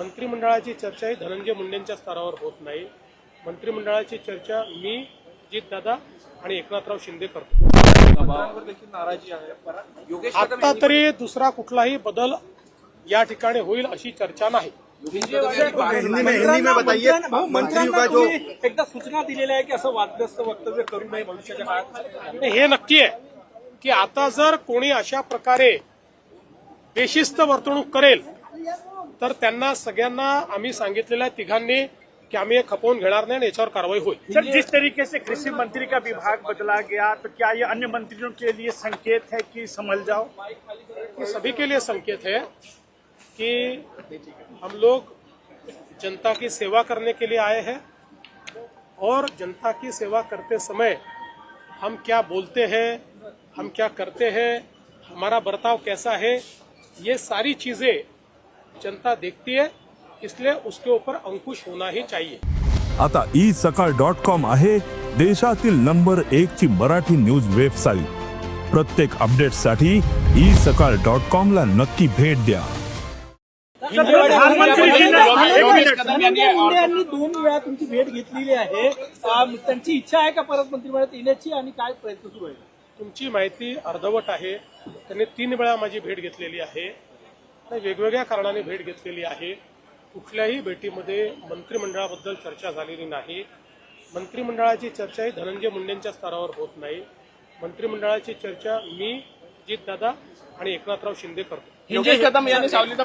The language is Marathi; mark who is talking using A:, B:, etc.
A: मंत्रिमंडळाची चर्चा ही धनंजय मुंडेंच्या स्तरावर होत नाही. मंत्रिमंडळाची चर्चा मी दादा आणि एकनाथराव शिंदे करतो. आता तरी दुसरा कुठलाही बदल या ठिकाणी होईल अशी चर्चा नाही.
B: हिंदी में
C: हिंदी में बताइए। मंत्रियों का जो
D: एकदा सूचना दिलेल्या आहे की असं वादग्रस्त वक्तव्य करू नये भविष्याच्या काळात.
A: हे नक्की आहे की आता जर कोणी अशा प्रकारे बेशिस्त वर्तणूक करेल तर त्यांना सगळ्यांना आम्ही सांगितलेल्या तिघांनी की आम्ही हे खपवून घेणार नाही याच्यावर कारवाई होईल.
E: सर जिस तरीके से कृषि मंत्री का विभाग बदला गया तो क्या ये अन्य मंत्रियों के लिए संकेत है कि संभल जाओ?
A: ये सभी के लिए संकेत है कि हम लोग जनता की सेवा करने के लिए आए हैं और जनता की सेवा करते समय हम क्या बोलते हैं हम क्या करते हैं हमारा बर्ताव कैसा है ये सारी चीज़ें जनता देखती है इसलिए उसके ऊपर अंकुश होना ही चाहिए।
F: आता ई सकाळ डॉट कॉम आहे देशातील नंबर एक ची मराठी न्यूज वेबसाईट. प्रत्येक अपडेटसाठी ई सकाळ डॉट कॉम ला नक्की भेट द्या.
D: यांनी दोन वेळा तुमची भेट घेतलेली आहे. त्यांची इच्छा आहे का परत मंत्रिमंडळात येण्याची आणि काय प्रयत्न सुरू आहे?
A: तुमची माहिती अर्धवट आहे. त्यांनी तीन वेळा माझी भेट घेतलेली आहे. वेगवेगळ्या कारणाने भेट घेतलेली आहे. कुठल्याही भेटीमध्ये मंत्रिमंडळाबद्दल चर्चा झालेली नाही. मंत्रिमंडळाची चर्चा ही धनंजय मुंडेंच्या स्तरावर होत नाही. मंत्रिमंडळाची चर्चा मी दादा आणि एकनाथराव शिंदे करतो.
B: सावलीचा